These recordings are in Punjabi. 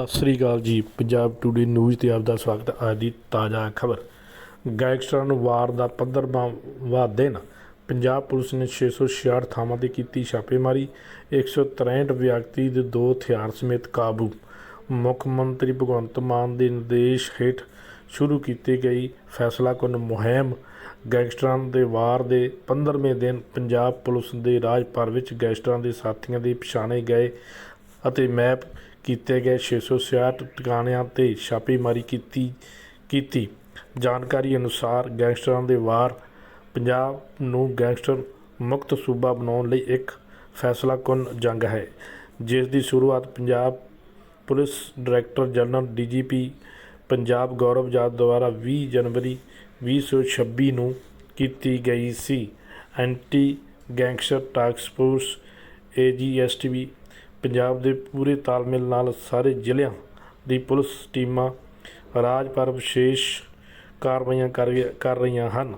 ਸਤਿ ਸ੍ਰੀ ਅਕਾਲ ਜੀ। ਪੰਜਾਬ ਟੂਡੇ ਨਿਊਜ਼ ਤੇ ਆਪ ਦਾ ਸਵਾਗਤ ਹੈ। ਅੱਜ ਦੀ ਤਾਜ਼ਾ ਖਬਰ। ਗੈਂਗਸਟਰਾਂ ਨੂੰ ਵਾਰ ਦਾ 15ਵਾਂ ਦਿਨ ਪੰਜਾਬ ਪੁਲਿਸ ਨੇ 666 ਥਾਵਾਂ ਤੇ ਕੀਤੀ ਛਾਪੇਮਾਰੀ। 163 ਵਿਅਕਤੀ ਦੇ ਦੋ ਹਥਿਆਰ ਸਮੇਤ ਕਾਬੂ। ਮੁੱਖ ਮੰਤਰੀ ਭਗਵੰਤ ਮਾਨ ਦੇ ਨਿਰਦੇਸ਼ ਹੇਠ ਸ਼ੁਰੂ ਕੀਤੀ ਗਈ ਫੈਸਲਾਕੁੰਨ ਮੁਹਿੰਮ। ਗੈਂਗਸਟਰਾਂ ਦੇ ਵਾਰ ਦੇ 15ਵੇਂ ਦਿਨ ਪੰਜਾਬ ਪੁਲਿਸ ਦੇ ਰਾਜ ਭਰ ਵਿੱਚ ਗੈਂਗਸਟਰਾਂ ਦੇ ਸਾਥੀਆਂ ਦੇ ਪਛਾਣੇ ਗਏ ਅਤੇ ਮੈਪ ਕੀਤੇ ਗਏ 666 ਟਿਕਾਣਿਆਂ ਤੇ ਛਾਪੇਮਾਰੀ ਕੀਤੀ ਕੀਤੀ। ਜਾਣਕਾਰੀ ਅਨੁਸਾਰ ਗੈਂਗਸਟਰਾਂ ਦੇ ਵਾਰ ਪੰਜਾਬ ਨੂੰ ਗੈਂਗਸਟਰ ਮੁਕਤ ਸੂਬਾ ਬਣਾਉਣ ਲਈ ਇੱਕ ਫੈਸਲਾਕੁੰਨ ਜੰਗ ਹੈ, ਜਿਸ ਦੀ ਸ਼ੁਰੂਆਤ Punjab police director general DGP Punjab Gaurav ਜਾਦ ਦੁਆਰਾ 20 ਜਨਵਰੀ 2026 ਨੂੰ ਕੀਤੀ ਗਈ ਸੀ। ਐਂਟੀ ਗੈਂਗਸਟਰ ਟਾਸਕ ਫੋਰਸ ਏਜੀਐਸਟੀਵੀ ਪੰਜਾਬ ਦੇ ਪੂਰੇ ਤਾਲਮੇਲ ਨਾਲ ਸਾਰੇ ਜ਼ਿਲ੍ਹਿਆਂ ਦੀ ਪੁਲਿਸ ਟੀਮਾਂ ਰਾਜ ਭਰ ਵਿਸ਼ੇਸ਼ ਕਾਰਵਾਈਆਂ ਕਰ ਕਰ ਰਹੀਆਂ ਹਨ।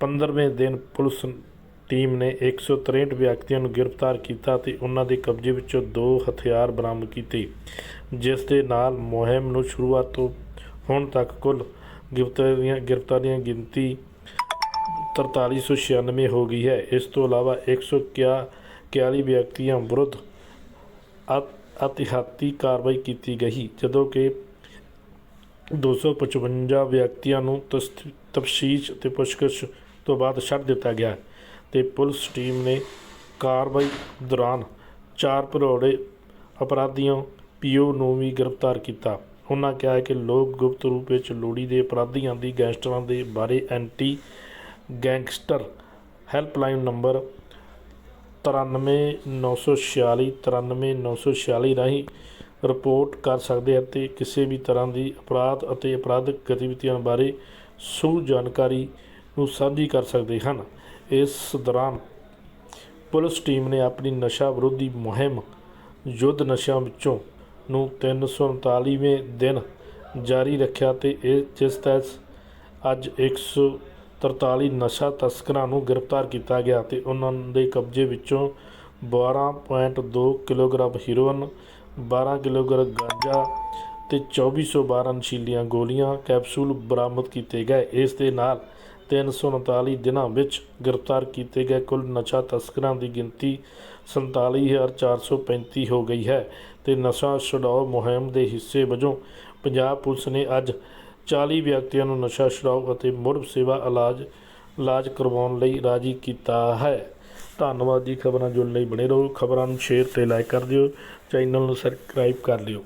15ਵੇਂ ਦਿਨ ਪੁਲਿਸ ਟੀਮ ਨੇ 163 ਵਿਅਕਤੀਆਂ ਨੂੰ ਗ੍ਰਿਫਤਾਰ ਕੀਤਾ ਤੇ ਉਹਨਾਂ ਦੇ ਕਬਜ਼ੇ ਵਿੱਚੋਂ ਦੋ ਹਥਿਆਰ ਬਰਾਮਦ ਕੀਤੇ, ਜਿਸ ਦੇ ਨਾਲ ਮੁਹਿੰਮ ਨੂੰ ਸ਼ੁਰੂਆਤ ਤੋਂ ਹੁਣ ਤੱਕ ਕੁੱਲ ਗ੍ਰਿਫਤਾਰੀਆਂ ਗ੍ਰਿਫਤਾਰੀਆਂ ਗਿਣਤੀ 4396 ਹੋ ਗਈ ਹੈ। ਇਸ ਤੋਂ ਇਲਾਵਾ 141 ਵਿਅਕਤੀਆਂ ਵਿਰੁੱਧ ਅਤ- ਅਤਿਹਾਤੀ ਕਾਰਵਾਈ ਕੀਤੀ ਗਈ, ਜਦੋਂ ਕਿ 255 ਵਿਅਕਤੀਆਂ ਨੂੰ ਤਫਸੀਸ਼ ਅਤੇ ਪੁੱਛਗਿੱਛ ਤੋਂ ਬਾਅਦ ਛੱਡ ਦਿੱਤਾ ਗਿਆ ਤੇ ਪੁਲਿਸ ਟੀਮ ਨੇ ਕਾਰਵਾਈ ਦੌਰਾਨ ਚਾਰ ਭਰੋੜੇ ਅਪਰਾਧੀਆਂ ਪੀਓ ਨੂੰ ਵੀ ਗ੍ਰਿਫਤਾਰ ਕੀਤਾ। ਉਹਨਾਂ ਕਿਹਾ ਹੈ ਕਿ ਲੋਕ ਗੁਪਤ ਰੂਪ ਵਿੱਚ ਲੋੜੀ ਦੇ ਅਪਰਾਧੀਆਂ ਦੀ ਗੈਂਗਸਟਰਾਂ ਦੇ ਬਾਰੇ ਐਂਟੀ ਗੈਂਗਸਟਰ ਹੈਲਪਲਾਈਨ ਨੰਬਰ 93946 93946 ਰਾਹੀਂ ਰਿਪੋਰਟ ਕਰ ਸਕਦੇ ਅਤੇ ਕਿਸੇ ਵੀ ਤਰ੍ਹਾਂ ਦੀ ਅਪਰਾਧ ਅਤੇ ਅਪਰਾਧਿਕ ਗਤੀਵਿਧੀਆਂ ਬਾਰੇ ਸੂ ਜਾਣਕਾਰੀ ਨੂੰ ਸਾਂਝੀ ਕਰ ਸਕਦੇ ਹਨ। ਇਸ ਦੌਰਾਨ ਪੁਲਿਸ ਟੀਮ ਨੇ ਆਪਣੀ ਨਸ਼ਾ ਵਿਰੋਧੀ ਮੁਹਿੰਮ ਯੁੱਧ ਨਸ਼ਿਆਂ ਵਿੱਚੋਂ ਨੂੰ 339ਵੇਂ ਦਿਨ ਜਾਰੀ ਰੱਖਿਆ ਤੇ ਇਹ ਜਿਸ ਤਹਿਤ ਅੱਜ 143 ਨਸ਼ਾ ਤਸਕਰਾਂ ਨੂੰ ਗ੍ਰਿਫਤਾਰ ਕੀਤਾ ਗਿਆ ਤੇ ਉਹਨਾਂ ਦੇ ਕਬਜ਼ੇ ਵਿੱਚੋਂ 12.2 ਕਿਲੋਗ੍ਰਾਮ ਹੀਰੋਇਨ 12 ਕਿਲੋਗ੍ਰਾਮ ਗਾਂਜਾ ਤੇ 2412 ਨਸ਼ੀਲੀਆਂ ਗੋਲੀਆਂ ਕੈਪਸੂਲ ਬਰਾਮਦ ਕੀਤੇ ਗਏ। ਇਸ ਦੇ ਨਾਲ 339 ਦਿਨਾਂ ਵਿੱਚ ਗ੍ਰਿਫਤਾਰ ਕੀਤੇ ਗਏ ਕੁੱਲ ਨਸ਼ਾ ਤਸਕਰਾਂ ਦੀ ਗਿਣਤੀ 47435 ਹੋ ਗਈ ਹੈ ਤੇ ਨਸ਼ਾ ਛੁਡਾਓ ਮੁਹਿੰਮ ਦੇ ਹਿੱਸੇ ਵਜੋਂ ਪੰਜਾਬ ਪੁਲਿਸ ਨੇ ਅੱਜ 40 ਵਿਅਕਤੀਆਂ ਨੂੰ ਨਸ਼ਾ ਛੁਡਾਓ ਅਤੇ ਮੁੜ ਸੇਵਾ ਇਲਾਜ ਇਲਾਜ ਕਰਵਾਉਣ ਲਈ ਰਾਜੀ ਕੀਤਾ ਹੈ। ਧੰਨਵਾਦ ਜੀ ਖਬਰਾਂ ਜੁੜਨ ਲਈ ਬਣੇ ਰਹੋ। ਖਬਰਾਂ ਨੂੰ ਸ਼ੇਅਰ ਤੇ ਲਾਈਕ ਕਰ ਦਿਓ। ਚੈਨਲ ਨੂੰ ਸਬਸਕ੍ਰਾਈਬ ਕਰ ਲਿਓ।